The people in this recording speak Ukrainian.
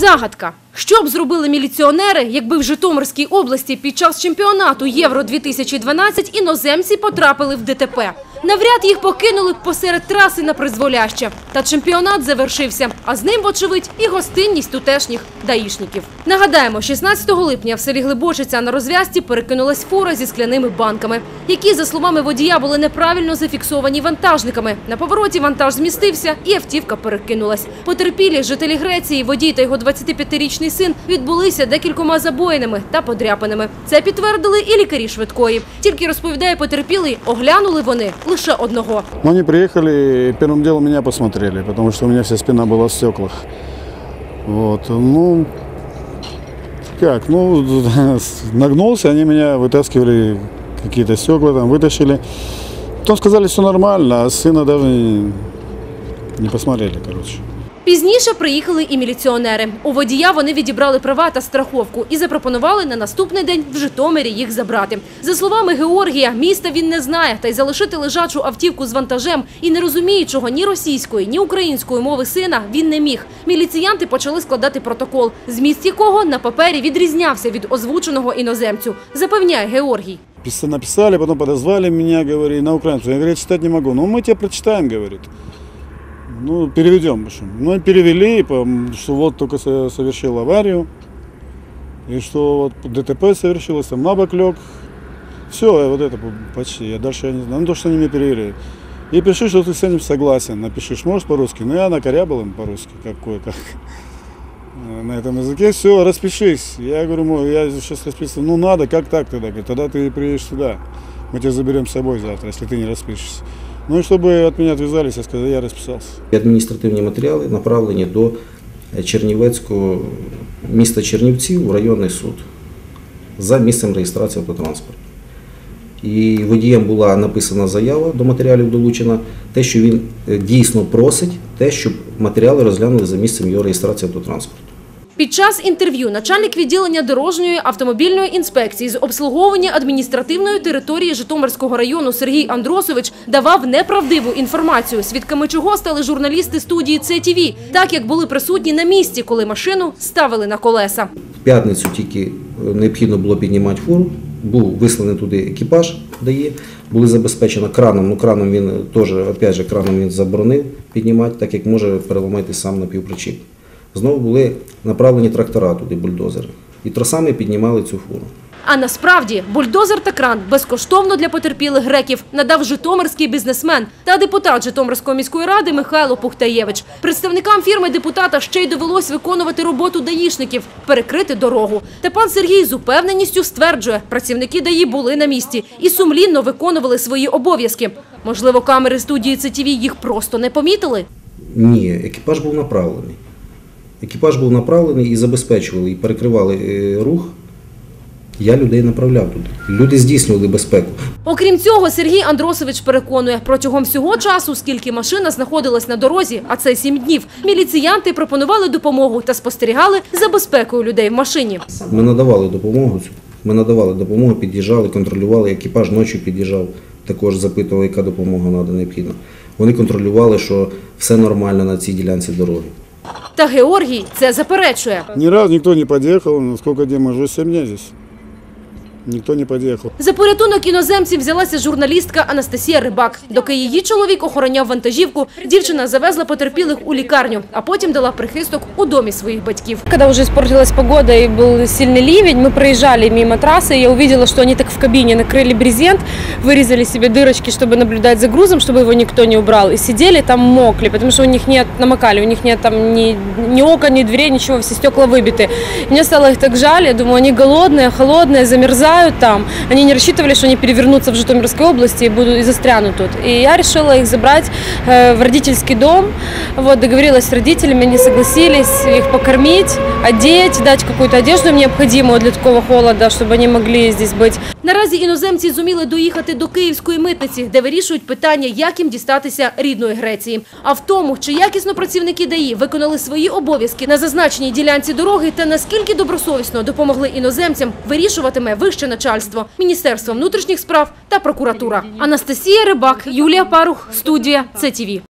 Загадка. Що б зробили міліціонери, якби в Житомирській області під час чемпіонату Євро-2012 іноземці потрапили в ДТП? Навряд їх покинули б посеред траси на призволяще. Та чемпіонат завершився, а з ним, вочевидь, і гостинність тутешніх даїшників. Нагадаємо, 16 липня в селі Глибочиця на розв'язці перекинулась фура зі скляними банками, які, за словами водія, були неправильно зафіксовані вантажниками. На повороті вантаж змістився і автівка перекинулась. Потерпілі жителі Греції, водій та його 25-річний син відбулися декількома забоїнами та подряпинами. Це підтвердили і лікарі швидкої. Тільки розповідає потерпілий, оглянули вони лише одного. Но они приехали и первым делом меня посмотрели, потому что у меня вся спина была в стеклах. Вот, ну, как, ну, нагнулся, они меня вытаскивали, какие-то стекла там вытащили. Потом сказали, все нормально, а сына даже не, посмотрели, короче. Пізніше приїхали і міліціонери. У водія вони відібрали права та страховку і запропонували на наступний день в Житомирі їх забрати. За словами Георгія, міста він не знає, та й залишити лежачу автівку з вантажем і не розуміючого ні російської, ні української мови сина він не міг. Міліціянти почали складати протокол, зміст якого на папері відрізнявся від озвученого іноземцю. Запевняє Георгій. Пис- Написали, потом подозвали меня, говорит, на украинском. Я говорю, я читать не могу. Ну, мы тебе прочитаем, говорит. Ну, переведем. Ну, перевели, что вот только со- совершил аварию. И что вот ДТП совершилось, там на лег. Все, вот это почти. Я дальше я не знаю. Ну, то, что они мне перевели. И пиши, что ты с этим согласен. Напишешь, можешь по-русски? Ну, я накорябал им по-русски, как кое-как. На этом языке все, распишись. Я говорю, «Мо, я сейчас расписываю. Ну надо, как так тогда? Говорит, тогда ты приедешь сюда. Мы тебя заберем с собой завтра, если ты не распишешься. Ну и чтобы от меня отвязались, я сказал, я расписался. Адміністративні матеріали направлені до Чернівецького міста Чернівців в районний суд за місцем реєстрації автотранспорту. І водієм була написана заява до матеріалів долучена, те, що він е, дійсно просить, те, щоб матеріали розглянули за місцем його реєстрації автотранспорту. Під час інтерв'ю начальник відділення дорожньої автомобільної інспекції з обслуговування адміністративної території Житомирського району Сергій Андросович давав неправдиву інформацію, свідками чого стали журналісти студії ЦТВ, так як були присутні на місці, коли машину ставили на колеса. В п'ятницю тільки е, необхідно було піднімати фуру. Був висланий туди екіпаж, дає, були забезпечено краном. Ну краном він теж, опять же, краном він заборонив піднімати, так як може переламати сам напівпричіп. Знову були направлені трактора туди, бульдозери. І тросами піднімали цю фуру. А насправді бульдозер та кран безкоштовно для потерпілих греків надав житомирський бізнесмен та депутат Житомирської міської ради Михайло Пухтаєвич. Представникам фірми депутата ще й довелось виконувати роботу даїшників – перекрити дорогу. Та пан Сергій з упевненістю стверджує, працівники ДАІ були на місці і сумлінно виконували свої обов'язки. Можливо, камери студії ЦТВ їх просто не помітили? Ні, екіпаж був направлений. Екіпаж був направлений і забезпечували, і перекривали е, рух. Я людей направляв туди. Люди здійснювали безпеку. Окрім цього, Сергій Андросович переконує, протягом всього часу, скільки машина знаходилась на дорозі, а це сім днів, міліціянти пропонували допомогу та спостерігали за безпекою людей в машині. Ми надавали допомогу. Ми надавали допомогу, під'їжджали, контролювали. Екіпаж ночі під'їжджав, також запитував, яка допомога треба необхідна. Вони контролювали, що все нормально на цій ділянці дороги. Та Георгій це заперечує. Ні разу ніхто не під'їхав, наскільки сколько можу, сім'я уже 7 дней здесь. Никто не подъехал. За порятунок іноземців взялася журналістка Анастасія Рибак. Доки її чоловік охороняв вантажівку, дівчина завезла потерпілих у лікарню, а потім дала прихисток у домі своїх батьків. Когда уже испортилась погода и был сильный ливень, мы проезжали мимо трассы, и я увидела, что они так в кабине накрыли брезент, вырезали себе дырочки, чтобы наблюдать за грузом, чтобы его никто не убрал, и сидели там мокли, потому что у них нет, намокали, у них нет там ни, ни окон, ни дверей, ничего, все стекла выбиты. И мне стало их так жаль, я думаю, они голодные, холодные, замерзают там, они не рассчитывали, что они перевернутся в Житомирской области и будут и застрянут тут. И я решила их забрать э, в родительский дом, вот, договорилась с родителями, они согласились их покормить, одеть, дать какую-то одежду им необходимую для такого холода, чтобы они могли здесь быть. Наразі іноземці зуміли доїхати до київської митниці, де вирішують питання, як їм дістатися рідної Греції. А в тому, чи якісно працівники ДАІ виконали свої обов'язки на зазначеній ділянці дороги та наскільки добросовісно допомогли іноземцям, вирішуватиме вище начальство, Міністерство внутрішніх справ та прокуратура. Анастасія Рибак, Юлія Парух, студія ЦТВ.